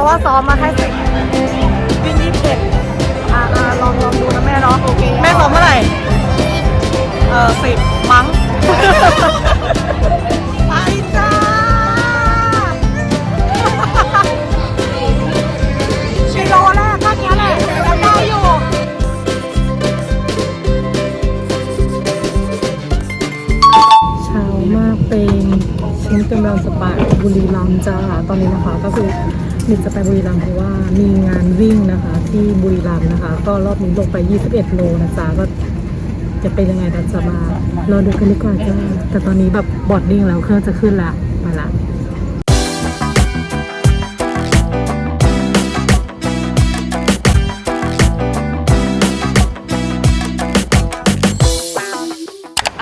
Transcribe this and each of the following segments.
ราะว่าซ้อมมาแค่สิบวิ่งยี่สิบเอ็ดอ่าอ่าลองลองดูนะแม่เนาะแม่ซ้อมเมื่อไหร่ เออสิบมั้ง ไปจ้ากิโลแรกก็เนี้ยแหละยังได้อยู่เช้ามากเป็นชิ้นกำลังสปาบุรีรัมย์จ้าตอนนี้นะคะก็คือ มินจะไปบุรีรัมย์เพราะว่ามีงานวิ่งนะคะ ที่บุรีรัมย์นะคะ ก็รอบนี้ลงไป 21 โลนะจ๊ะก็จะเป็นยังไงเราจะมารอดูกันดีกว่าจ้าแต่ตอนนี้แบบบอดดิ้งแล้วเครื่องจะขึ้นละมาละ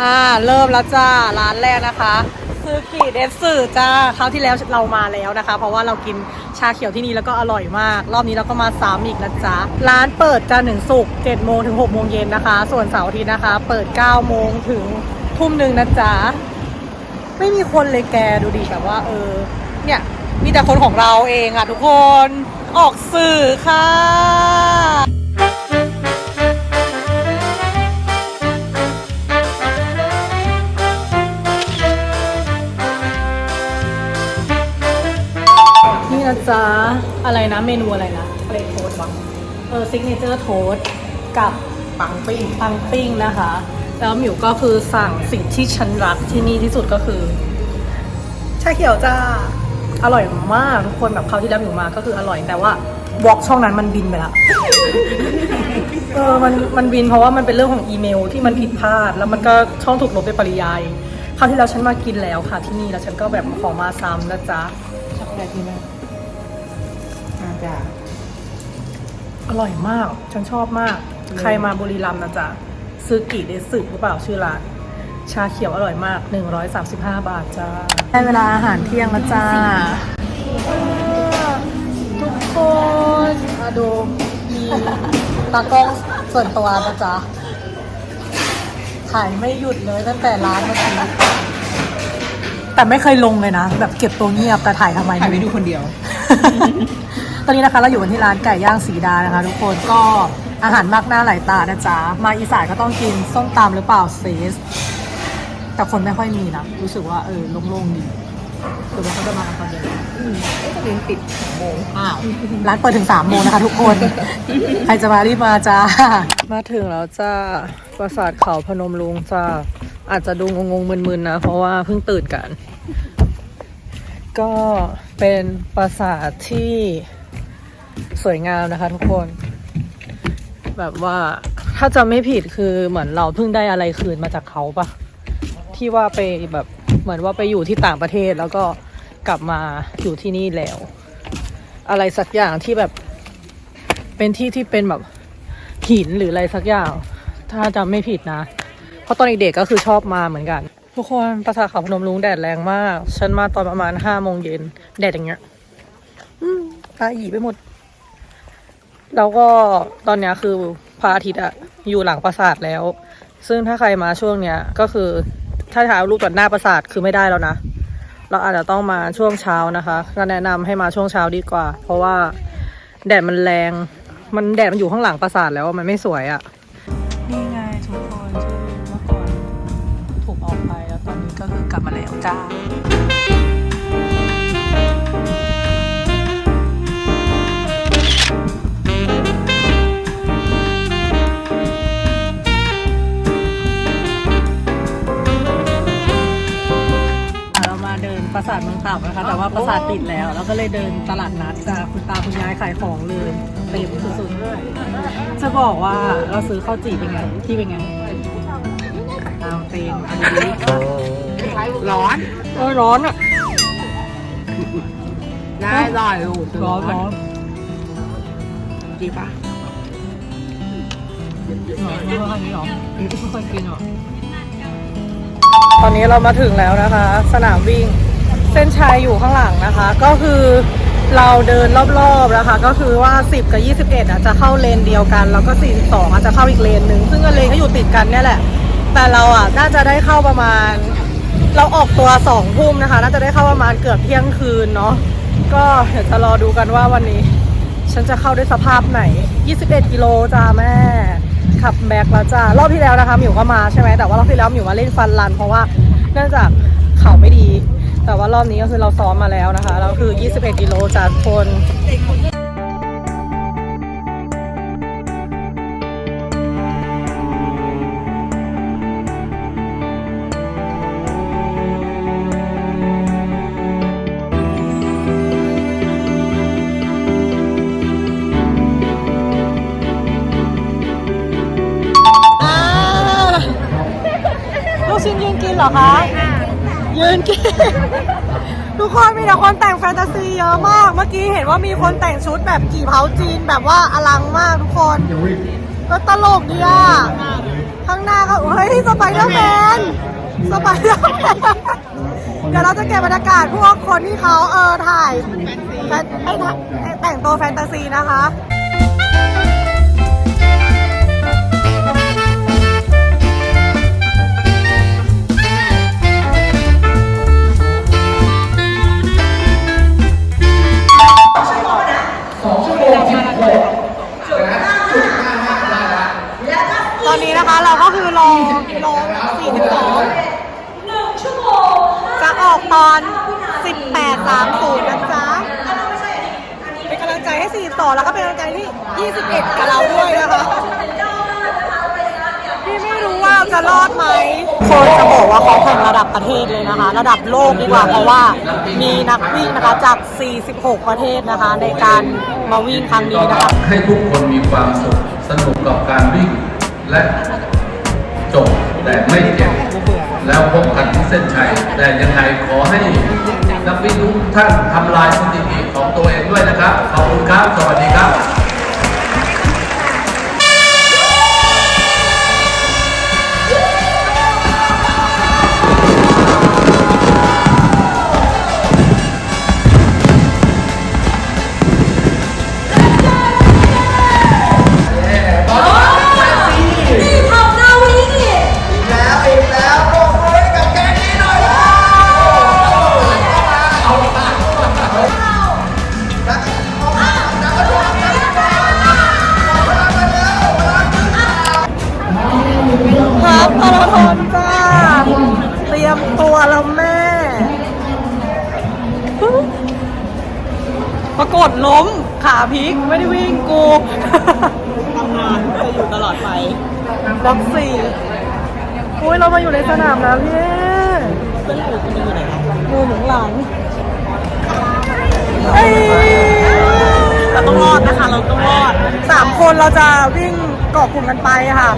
อ่าเริ่มแล้วจ้าร้านแรกนะคะ ซื้อกี่เดซสื่อจ้าคราวที่แล้วเรามาแล้วนะคะ เพราะว่าเรากินชาเขียวที่นี่แล้วก็อร่อยมาก รอบนี้เราก็มาซ้ำอีกนะจ๊ะร้านเปิดจันทร์ถึงศุกร์7โมงถึง6โมงเย็นนะคะ ส่วนเสาร์อาทิตย์นะคะ เปิด9โมงถึงทุ่มหนึ่งนะจ๊ะไม่มีคนเลยแกดูดิแบบว่า เออ เนี่ยมีแต่คนของเราเองอะทุกคนออกสื่อค่ะ นี่นะจ๊ะ อะไรนะเมนูอะไรนะเบรกโทสต์เออซิกเนเจอร์โทสกับปังปิ้งปังปิ้งนะคะ แล้วหมิวก็คือสั่งสิ่งที่ฉันรักที่นี่ที่สุดก็คือ ชาเขียวจ้า อร่อยมากทุกคนแบบคราวที่แล้วหมิวมาก็คืออร่อยแต่ว่าบล็อกช่องนั้นมันบินไปละเออมันมันบินเพราะว่ามันเป็นเรื่องของอีเมลที่มันผิดพลาด แล้วมันก็ช่องถูกลบไปปริยายคราวที่แล้วฉันมากินแล้วค่ะที่นี่แล้วฉันก็แบบขอมาซ้ำนะจ๊ะช็อกโกแลตที่นั่นอา จารย์อร่อยมาก ฉันชอบมากใครมาบุรีรัมย์นะจ๊ะซื้อกี่เดสึหรือเปล่าชื่อร้าน ชาเขียวอร่อยมาก 135 บาทจ้าได้เวลาอาหารเที่ยงแล้วจ้า ทุกคนมาดูมีตากล้องส่วนตัวนะจ๊ะถ่ายไม่หยุดเลยตั้งแต่ร้านเมื่อกี้แต่ไม่เคยลงเลยนะ แบบเก็บตัวเงียบแต่ถ่ายทำไมถ่ายไม่ไปรู้ดูคนเดียว ตอนนี้นะคะเราอยู่กันที่ร้านไก่ย่างสีดานะคะทุกคนก็อาหารมากหน้าหลายตานะจ๊ะ มาอีสานก็ต้องกินส้มตำหรือเปล่าเซส แต่คนไม่ค่อยมีนะ รู้สึกว่าเออโล่งๆดีคือว่าเขาจะมากันตอนเย็นจะเรียนปิดสองโมงอ้าว ร้านเปิดถึงสามโมงนะคะทุกคน ใครจะมารีบมาจ้า มาถึงแล้วจ้า ปราสาทเขาพนมลุงจ้า อาจจะดูงงๆมึนๆนะ เพราะว่าเพิ่งตื่นกัน ก็เป็นปราสาทที่ สวยงามนะคะทุกคน แบบว่าถ้าจำไม่ผิดคือเหมือนเราเพิ่งได้อะไรคืนมาจากเขาปะที่ว่าไปแบบเหมือนว่าไปอยู่ที่ต่างประเทศแล้วก็กลับมาอยู่ที่นี่แล้ว อะไรสักอย่างที่แบบเป็นที่ที่เป็นแบบหินหรืออะไรสักอย่าง ถ้าจำไม่ผิดนะ เพราะตอนเด็กๆก็คือชอบมาเหมือนกัน ทุกคนปราสาทเขาพนมรุ้งแดดแรงมาก ฉันมาตอนประมาณห้าโมงเย็นแดดอย่างเงี้ยอืมตาหยีไปหมด แล้วก็ตอนนี้คือพระอาทิตย์อะอยู่หลังปราสาทแล้ว ซึ่งถ้าใครมาช่วงเนี้ยก็คือถ้าถ่ายรูปต่อหน้าปราสาทคือไม่ได้แล้วนะ เราอาจจะต้องมาช่วงเช้านะคะก็แนะนำให้มาช่วงเช้าดีกว่า เพราะว่าแดดมันแรง มันแดดมันอยู่ข้างหลังปราสาทแล้วมันไม่สวยอะนี่ไงทุกคนที่เมื่อก่อนถูกออกไปแล้วตอนนี้ก็คือกลับมาแล้วจ้า ปราสาทเมืองต่ำนะคะ แต่ว่าปราสาทปิดแล้วเราก็เลยเดินตลาดนัดจ้ะคุณตาคุณยายขายของเลยเต็มสุดๆจะบอกว่าเราซื้อข้าวจี่เป็นไงที่เป็นไงเอาเต็มอันนี้ร้อนเออร้อนอะได้อร่อยอยู่ร้อนร้อนดีปะร้อนร้อนนี้หรอไม่เคยกินหรอตอนนี้เรามาถึงแล้วนะคะ สนามวิ่ง เส้นชัยอยู่ข้างหลังนะคะ ก็คือเราเดินรอบๆนะคะ ก็คือว่า 10 กับ 21อะจะเข้าเลนเดียวกัน แล้วก็ 42อาจจะเข้าอีกเลนหนึ่งซึ่งเลนก็อยู่ติดกันเนี่ยแหละ แต่เราอะน่าจะได้เข้าประมาณ เราออกตัวสองทุ่มนะคะ น่าจะได้เข้าประมาณเกือบเที่ยงคืนเนาะก็เดี๋ยวจะรอดูกันว่าวันนี้ ฉันจะเข้าด้วยสภาพไหน 21 กิโลจ้าแม่ ขับแบ็กแล้วจ้ารอบที่แล้วนะคะหมิวก็มาใช่ไหมแต่ว่ารอบที่แล้วหมิวมาเล่นฟันรัน เพราะว่าเนื่องจากเข่าไม่ดี แต่ว่ารอบนี้ก็คือเราซ้อมมาแล้วนะคะแล้วคือ 21 กิโลจากคนลูกชิ้นยืนกินเหรอคะ ยืนกิน ทุกคนมีแต่คนแต่งแฟนตาซีเยอะมาก เมื่อกี้เห็นว่ามีคนแต่งชุดแบบกี่เผาจีนแบบว่าอลังมากทุกคนแล้วตลกดีอะ ข้างหน้าก็เฮ้ยสไปเดอร์แมนสไปเดอร์แมนเดี๋ยวเราจะเก็บบรรยากาศพวกคนที่เขาเออถ่ายไอ้ถ่ายแต่งตัวแฟนตาซีนะคะ ระดับโลกดีกว่า เพราะว่ามีนักวิ่งนะคะจาก 46 ประเทศนะคะ ในการมาวิ่งครั้งนี้นะคะให้ทุกคนมีความสุขสนุกกับการวิ่ง และจบแต่ไม่เจ็บแล้วพบกันที่เส้นชัย แต่ยังไงขอให้นักวิ่งทุกท่านทำลายสถิติของตัวเองด้วยนะครับ ขอบคุณครับ สวัสดีครับครับ ปรากฏล้มขาพลิกไม่ได้วิ่งกูทำงานจะอยู่ตลอดไปล็อกสี่อุ้ยเรามาอยู่ในสนามแล้วพี่เพื่อนกูจะอยู่ไหนครับงูหมุงหลังเอ้ยเราต้องรอดนะคะ เราต้องรอดสามคนเราจะวิ่งเกาะกลุ่มกันไปค่ะ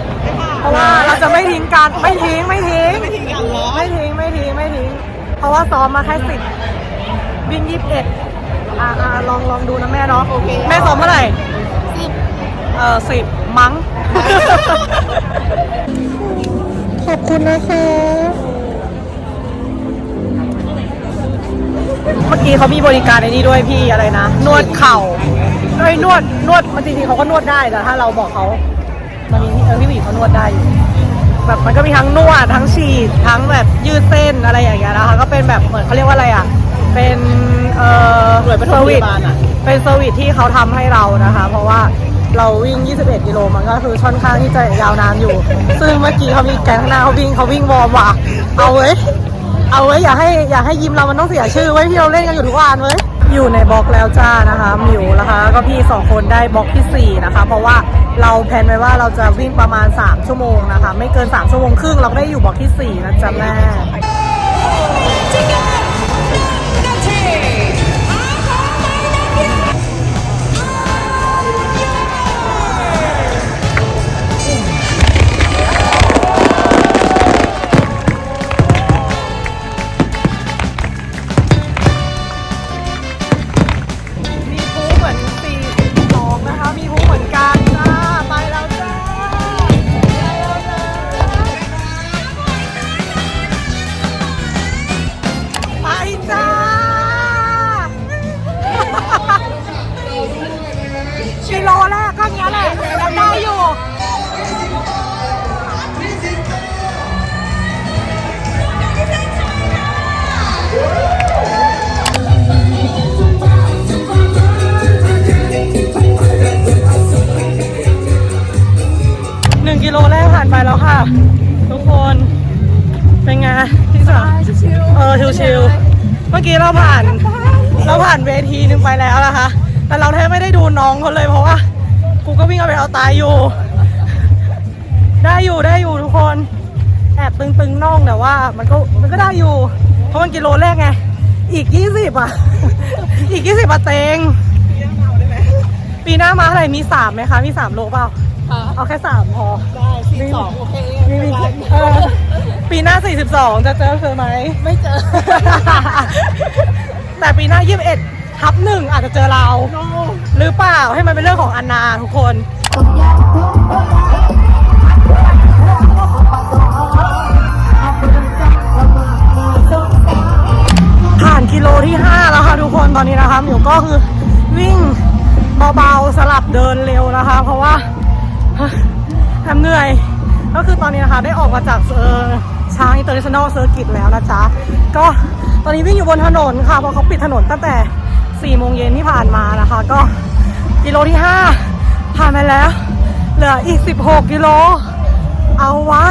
เพราะว่าเราจะไม่ทิ้งกันไม่ทิ้งไม่ทิ้งไม่ทิ้งกันหรอไม่ทิ้งไม่ทิ้งไม่ทิ้ง เพราะว่าซ้อมมาแค่สิบวิ่งยี่สิบเอ็ด อ่าอ่าลองลองดูนะแม่เนาะแม่ซ้อมเมื่อไหร่สิบเออสิบมั้ง ขอบคุณนะคะเมื่อกี้เขามีบริการในนี้ด้วยพี่อะไรนะ นวดเข่าเอ้ยนวดนวดมันจริงๆเขาก็นวดได้แต่ถ้าเราบอกเขามันมีเออพี่หวีเขานวดได้อยู่แบบมันก็มีทั้งนวดทั้งฉีดทั้งแบบยืดเส้นอะไรอย่างเงี้ยนะคะก็เป็นแบบเหมือนเขาเรียกว่าอะไรอะ เป็น เอ่อเซอร์วิสเป็นเซอร์วิสที่เขาทำให้เรานะคะ เพราะว่าเราวิ่ง 21 กิโลมันก็คือค่อนข้างที่จะยาวนานอยู่ ซึ่งเมื่อกี้เขามีแก๊งข้างหน้าเขาวิ่งเขาวิ่งวอร์มว่ะ เอาเว้ย เอาไว้อย่าให้อย่าให้ยิมเรามันต้องเสียชื่อไว้ที่เราเล่นกันอยู่ทุกวันเว้ย อยู่ในบล็อกแล้วจ้านะคะหมิวนะคะ ก็พี่สองคนได้บล็อกที่สี่นะคะ เพราะว่าเราแพลนไว้ว่าเราจะวิ่งประมาณ 3 ชั่วโมงนะคะ ไม่เกิน 3 ชั่วโมงครึ่งเราก็ได้อยู่บล็อกที่สี่นะจ๊ะแม่มี ทุกคนเป็นไงพี่สาวเออชิวๆเมื่อกี้เราผ่าน เราผ่านเวทีหนึ่งไปแล้วนะคะ แต่เราแทบไม่ได้ดูน้องเขาเลยเพราะว่ากูก็วิ่งเอาไปเอาตายอยู่ ได้อยู่ได้อยู่ทุกคนแอบตึงๆน่องแต่ว่า มันก็มันก็ได้อยู่ เพราะมันกิโลแรกไงอีก20อะ อีก20อะเตงปีหน้ามาเท่าไหร่มีสามไหมคะ มีสามโลเปล่า เอาแค่สามพอ ได้สี่สองโอเคมีมีเออปีหน้า 42 จะเจอเธอไหม ไม่เจอ แต่ปีหน้า 21ทับหนึ่งอาจจะเจอเรา หรือเปล่าให้มันเป็นเรื่องของอนนาทุกคนผ่านกิโลที่ 5 แล้วค่ะทุกคนตอนนี้นะคะหมิวก็คือวิ่งเบาๆสลับเดินเร็วนะคะ เพราะว่า แอมเหนื่อย ก็คือตอนนี้นะคะได้ออกมาจากเออช้างอินเตอร์เนชั่นแนลเซอร์กิตแล้วนะจ๊ะ ก็ตอนนี้วิ่งอยู่บนถนนค่ะ เพราะเขาปิดถนนตั้งแต่4โมงเย็นที่ผ่านมานะคะ ก็กิโลที่ 5 ผ่านไปแล้ว เหลืออีก 16 กิโล เอาวะ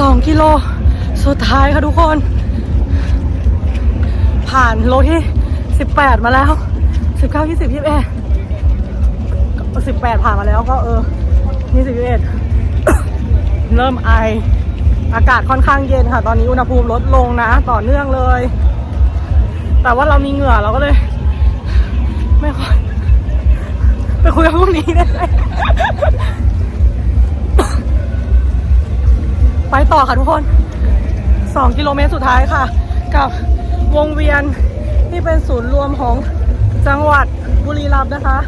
สองกิโล สุดท้ายค่ะทุกคน ผ่านโลที่18มาแล้ว19 20 21 18ผ่านมาแล้วก็เออ20 21เริ่มไอ อากาศค่อนข้างเย็นค่ะ ตอนนี้อุณหภูมิลดลงนะ ต่อเนื่องเลย แต่ว่าเรามีเหงื่อเราก็เลย ไม่ค่อยไปคุยกับพวกนี้ได้ ไปต่อค่ะทุกคน 2 กิโลเมตรสุดท้ายค่ะ กับวงเวียนที่เป็นศูนย์รวมของจังหวัดบุรีรัมย์นะคะ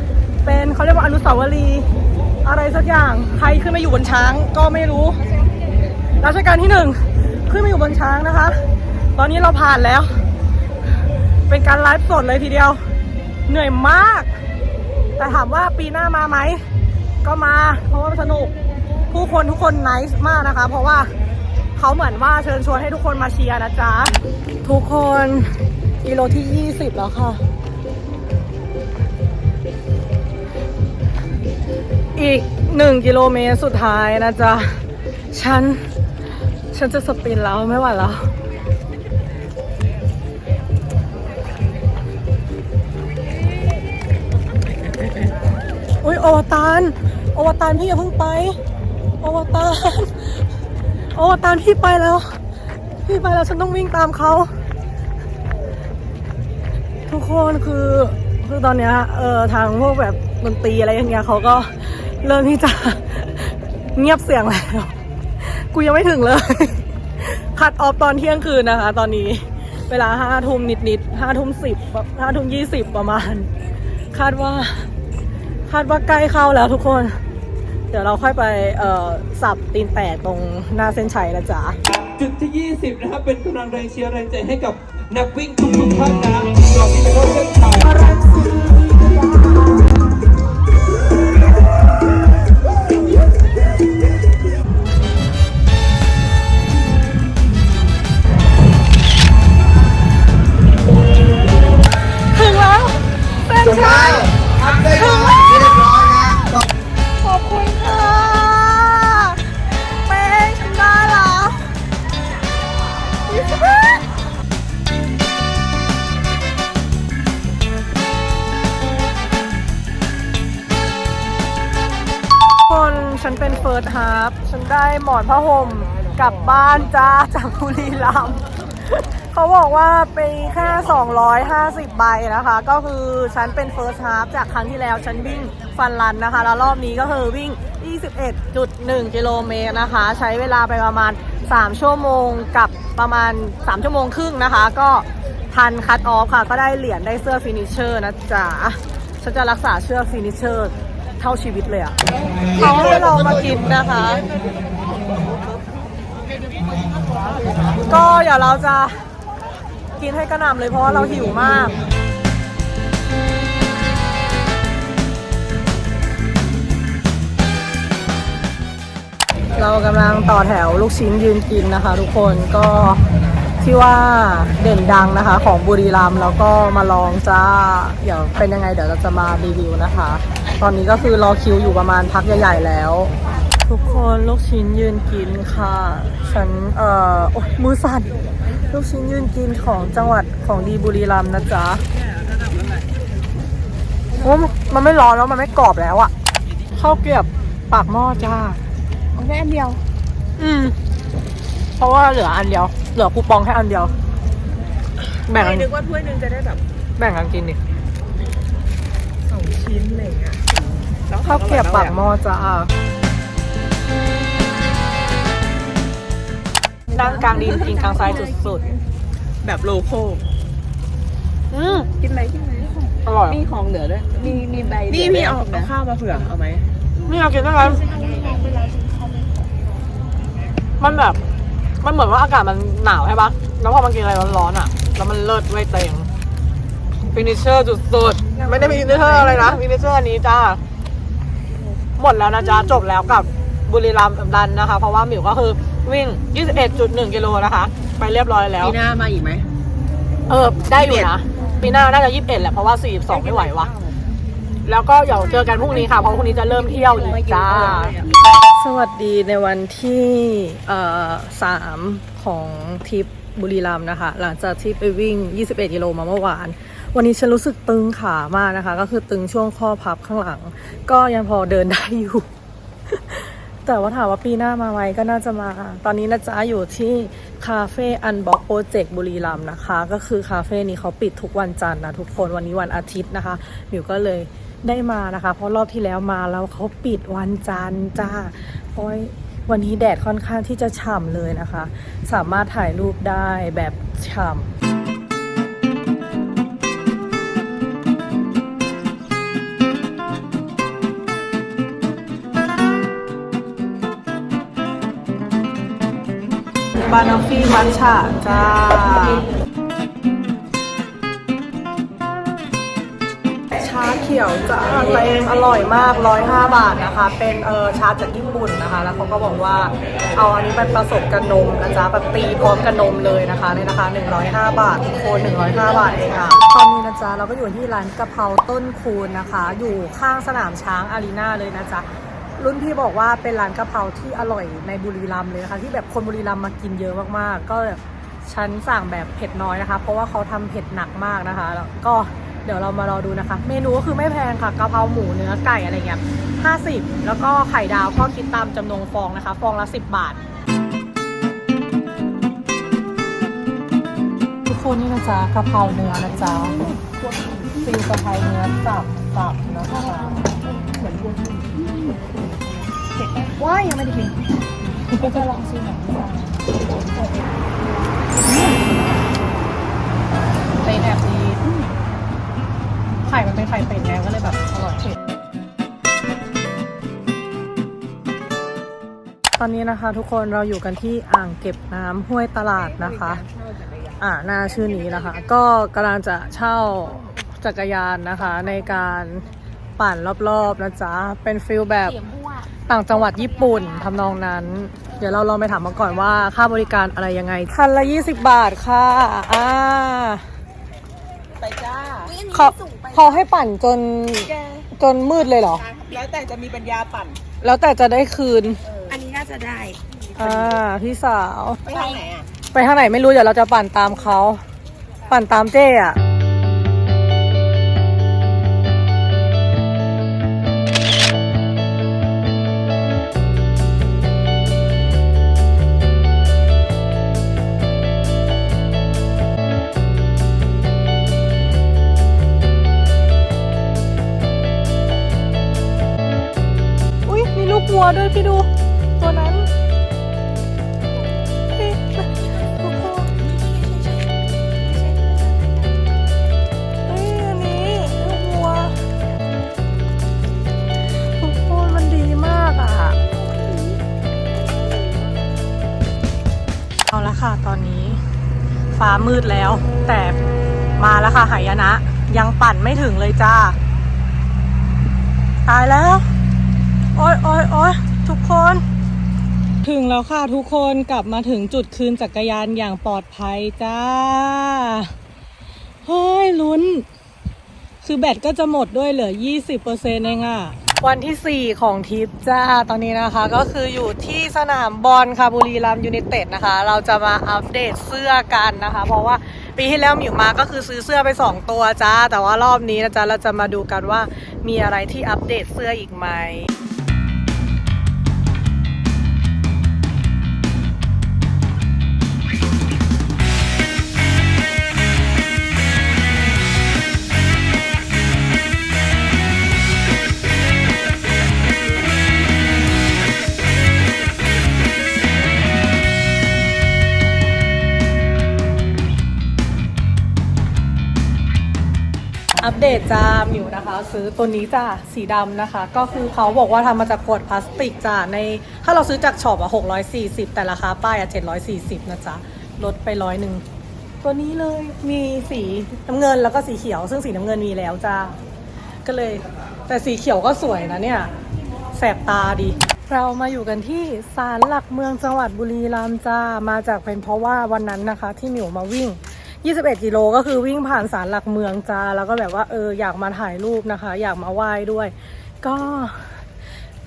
เป็นเขาเรียกว่าอนุสาวรีย์อะไรสักอย่างใครขึ้นมาอยู่บนช้างก็ไม่รู้รัชกาลที่หนึ่งขึ้นมาอยู่บนช้างนะคะ ตอนนี้เราผ่านแล้ว เป็นการไลฟ์สดเลยทีเดียว เหนื่อยมาก แต่ถามว่าปีหน้ามาไหม ก็มาเพราะว่าสนุก ผู้คนทุกคนนิสมากนะคะ เพราะว่าเขาเหมือนว่าเชิญชวนให้ทุกคนมาเชียร์นะจ๊ะ ทุกคนกิโลที่ 20 แล้วค่ะ อีก 1 กิโลเมตรสุดท้ายนะจ๊ะ ฉัน ฉันจะสปินแล้วไม่ไหวแล้วอุ้ยอวตารอวตารพี่อย่าเพิ่งไป โอวตารอวตารพี่ไปแล้ว พี่ไปแล้วฉันต้องวิ่งตามเขา ทุกคนคือคือตอนเนี้ยเออทางพวกแบบดนตรีอะไรอย่างเงี้ยเขาก็เริ่มที่จะเงียบเสียงแล้วกูยังไม่ถึงเลย คัดออฟตอนเที่ยงคืนนะคะ ตอนนี้เวลาห้าทุ่มนิดๆห้าทุ่มสิบห้าทุ่มยี่สิบประมาณ คาดว่า คาดว่าใกล้เข้าแล้วทุกคน เดี๋ยวเราค่อยไปเอ่อสับตีนแตกตรงหน้าเส้นชัยนะจ๊ะ จุดที่ 20 นะครับ เป็นกำลังแรงเชียร์แรงใจให้กับนักวิ่งทุกๆท่านนะก่อนที่จะเข้าเส้นชัยานจ้าจากบุรีรัมย์เขาบอกว่าไปแค่ 250 ใบนะคะ ก็คือฉันเป็นเฟิร์สฮาร์ฟจากครั้งที่แล้วฉันวิ่งฟันรันนะคะ แล้วรอบนี้ก็คือวิ่ง 21.1 กิโลเมตรนะคะ ใช้เวลาไปประมาณ 3 ชั่วโมงกับประมาณ 3 ชั่วโมงครึ่งนะคะ ก็ทันคัดออฟค่ะ ก็ได้เหรียญได้เสื้อฟินิชเชอร์นะจ๊ะ ฉันจะรักษาเสื้อฟินิชเชอร์เท่าชีวิตเลยอะเขาให้เรามากินนะคะ ก็เดี๋ยวเราจะกินให้กระหน่ำเลยเพราะว่าเราหิวมาก เรากำลังต่อแถวลูกชิ้นยืนกินนะคะ ทุกคนก็ที่ว่าเด่นดังนะคะ ของบุรีรัมย์แล้วก็มาลองจ้าเดี๋ยวเป็นยังไงเดี๋ยวเราจะมารีวิวนะคะ ตอนนี้ก็คือรอคิวอยู่ประมาณพักใหญ่ ๆ แล้ว ทุกคนลูกชิ้นยืนกินค่ะ ฉันเอ่อโอ๊ยมือสั่นลูกชิ้นยืนกินของจังหวัดของดีบุรีรัมย์นะจ๊ะโอ้มันไม่ร้อนแล้วมันไม่กรอบแล้วอะข้าวเกรียบปากหม้อจ้าเอาแค่อันเดียว อืม เพราะว่าเหลืออันเดียว เหลือคูปองแค่อันเดียว แบ่งกันนึกว่าถ้วยหนึงจะได้แบบ แบ่งกันกินดิสองชิ้นอะไรอย่างเงี้ยข้าวเกรียบปากหม้อจ้า นั่งกลางดินกินกลางทรายสุดแบบโลโก้ๆอืมกินอะไรกินอะไรอร่อยมีของเหลือด้วย มีมีใบนี่พี่เอาเอาข้าวมาเผื่อเอาไหมไม่อยากกินอะไรมันแบบ มันเหมือนว่าอากาศมันหนาวใช่ปะแล้วพอมันกินอะไรร้อนๆอะ แล้วมันเลิศไว้ยเต็งฟินิชเชอร์จุดสุดไม่ได้ฟินิชเชอร์อะไรนะฟินิชเชอร์อันนี้จ้า หมดแล้วนะจ๊ะจบแล้วกับ บุรีรัมย์ดันนะคะ เพราะว่าหมิวก็คือวิ่ง 21.1 กิโลนะคะ ไปเรียบร้อยแล้ว ปีหน้ามาอีกไหม เออ ได้อยู่นะ ปีหน้าน่าจะ21แหละเพราะว่า 42 ไม่ไหววะแล้วก็เดี๋ยวเจอกันพรุ่งนี้ค่ะ เพราะพรุ่งนี้จะเริ่มเที่ยวอีกจ้า สวัสดีในวันที่เอ่อสามของทริปบุรีรัมย์นะคะ หลังจากที่ไปวิ่ง 21 กิโลมาเมื่อวาน วันนี้ฉันรู้สึกตึงขามากนะคะ ก็คือตึงช่วงข้อพับข้างหลัง ก็ยังพอเดินได้อยู่ แต่ว่าถามว่าปีหน้ามาไหมก็น่าจะมา ตอนนี้นะจ๊ะอยู่ที่คาเฟ่อันบ็อกโปรเจกต์บุรีรัมย์นะคะ ก็คือคาเฟ่นี้เขาปิดทุกวันจันทร์นะทุกคนวันนี้วันอาทิตย์นะคะมิวก็เลยได้มานะคะ เพราะรอบที่แล้วมาแล้วเขาปิดวันจันทร์จ้าเพราะวันนี้แดดค่อนข้างที่จะฉ่ำเลยนะคะ สามารถถ่ายรูปได้แบบฉ่ำ บานอฟฟี่มัทฉะจ้า ชาเขียวจ้าเต็มอร่อยมาก 105 บาทนะคะ เป็นเออชาจากญี่ปุ่นนะคะ แล้วเขาก็บอกว่าเอาอันนี้ไปผสมกับนมนะจ๊ะแบบตีพร้อมกับนมเลยนะคะในราคา 105 บาททุกคน105 บาทเองค่ะตอนนี้นะจ๊ะเราก็อยู่ที่ร้านกะเพราต้นคูณนะคะ อยู่ข้างสนามช้างอารีนาเลยนะจ๊ะ รุ่นพี่บอกว่าเป็นร้านกะเพราที่อร่อยในบุรีรัมย์เลยนะคะที่แบบคนบุรีรัมย์มากินเยอะมากๆ ก็ฉันสั่งแบบเผ็ดน้อยนะคะ เพราะว่าเขาทำเผ็ดหนักมากนะคะ แล้วก็เดี๋ยวเรามารอดูนะคะ เมนูก็คือไม่แพงค่ะกะเพราหมูเนื้อไก่อะไรเงี้ย50แล้วก็ไข่ดาวก็คิดตามจำนวนฟองนะคะ ฟองละ10บาท ทุกคนนี่นะจ๊ะกะเพราเนื้อนะจ๊ะฟิลกะเพราเนื้อสับสับนะคะเหมือน ว้ายยังไม่ได้กินก็จะลองชิมหน่อยเป็นแบบนี้ไข่มันเป็นไข่เป็ดไงก็เลยแบบอร่อยเผ็ดตอนนี้นะคะ ทุกคนเราอยู่กันที่อ่างเก็บน้ำห้วยตลาดนะคะ อ่าหน้าชื่อนี้นะคะ ก็กำลังจะเช่าจักรยานนะคะ ในการปั่นรอบๆนะจ๊ะ เป็นฟิลแบบ ต่างจังหวัดญี่ปุ่นทำนองนั้น เดี๋ยวเราลองไปถามมาก่อนว่าค่าบริการอะไรยังไง คันละ 20 บาทค่ะอ่าไปจ้าเขาเขาให้ปั่นจนจนมืดเลยเหรอ แล้วแต่จะมีปัญญาปั่น แล้วแต่จะได้คืน อันนี้น่าจะได้ อ่า พี่สาว ไปทางไหนอะ ไปทางไหนไม่รู้ เดี๋ยวเราจะปั่นตามเขา ปั่นตามเจ้อะ ด้วยพี่ดู ตัวนั้นพี่ทุกคนเฮ้ยอันนี้ลูกวัวทุกคนมันดีมากอะเอาละค่ะตอนนี้ฟ้ามืดแล้ว แต่มาแล้วค่ะหายนะ ยังปั่นไม่ถึงเลยจ้า ตายแล้ว โอ้ยโอ้ยโอ้ยทุกคน ถึงแล้วค่ะทุกคนกลับมาถึงจุดคืนจักรยานอย่างปลอดภัยจ้า เฮ้ยลุ้น คือแบตก็จะหมดด้วยเหลือ 20%เองอะวันที่ 4 ของทริปจ้า ตอนนี้นะคะก็คืออยู่ที่สนามบอลค่ะบุรีรัมย์ยูไนเต็ดนะคะ เราจะมาอัปเดตเสื้อกันนะคะ เพราะว่าปีที่แล้วหมิวมาก็คือซื้อเสื้อไป 2 ตัวจ้า แต่ว่ารอบนี้นะจ๊ะเราจะมาดูกันว่ามีอะไรที่อัปเดตเสื้ออีกไหม ดจ้าหมิวนะคะ ซื้อตัวนี้จ้าสีดำนะคะ ก็คือเขาบอกว่าทำมาจากขวดพลาสติกจ้าใน ถ้าเราซื้อจากช็อปอะ640 แต่ราคาป้ายอะ740 นะจ๊ะ ลดไปร้อยหนึ่ง ตัวนี้เลยมีสีน้ำเงินแล้วก็สีเขียว ซึ่งสีน้ำเงินมีแล้วจ้าก็เลยแต่สีเขียวก็สวยนะเนี่ย แสบตาดี เรามาอยู่กันที่ศาลหลักเมืองจังหวัดบุรีรัมย์จ้ามาจากเป็นเพราะว่าวันนั้นนะคะ ที่หมิวมาวิ่ง 21 กิโลก็คือวิ่งผ่านศาลหลักเมืองจ้า แล้วก็แบบว่าเอออยากมาถ่ายรูปนะคะ อยากมาไหว้ด้วย ก็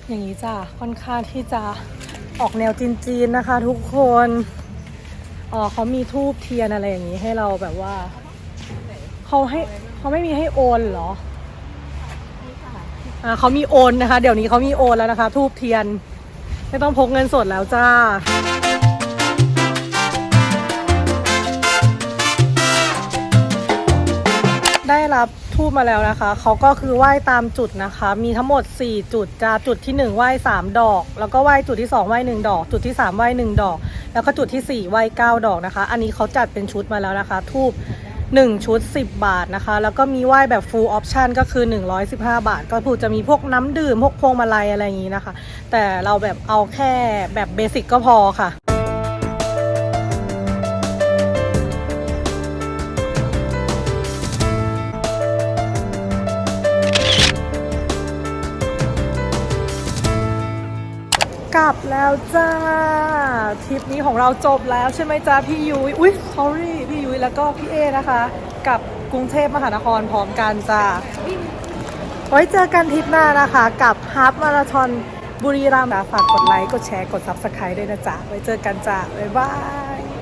อย่างนี้จ้าค่อนข้างที่จะออกแนวจีนๆนะคะ ทุกคนอ๋อเขามีทูบเทียนอะไรอย่างนี้ให้เราแบบว่าเขาให้เขาไม่มีให้โอนเหรออ่าเขามีโอนนะคะ เดี๋ยวนี้เขามีโอนแล้วนะคะ ทูบเทียน ไม่ต้องพกเงินสดแล้วจ้า รับทูบมาแล้วนะคะ เขาก็คือไหว้ตามจุดนะคะ มีทั้งหมด 4 จุดจ้าจุดที่ 1 ไหว้ 3 ดอก แล้วก็ไหว้จุดที่ 2 ไหว้ 1 ดอก จุดที่ 3 ไหว้ 1 ดอก แล้วก็จุดที่ 4 ไหว้ 9 ดอกนะคะ อันนี้เขาจัดเป็นชุดมาแล้วนะคะ ทูบ1 ชุด 10 บาทนะคะ แล้วก็มีไหว้แบบ full option ก็คือ 115 บาท ก็คือจะมีพวกน้ำดื่ม พวกพวงมาลัยอะไรอย่างนี้นะคะ แต่เราแบบเอาแค่แบบเบสิกก็พอค่ะ แล้วจ้าทริปนี้ของเราจบแล้วใช่ไหมจ้าพี่ยุ้ยอุ้ย sorry พี่ยุ้ยแล้วก็พี่เอนะคะ กับกรุงเทพมหานครพร้อมกันจ้าไว้เจอกันทริปหน้านะคะ กับฮาร์ปมาราธอนบุรีรัมย์ฝากกดไลค์ กดแชร์ กด subscribe ด้วยนะจ๊ะ ไว้เจอกันจ้าบ๊ายบาย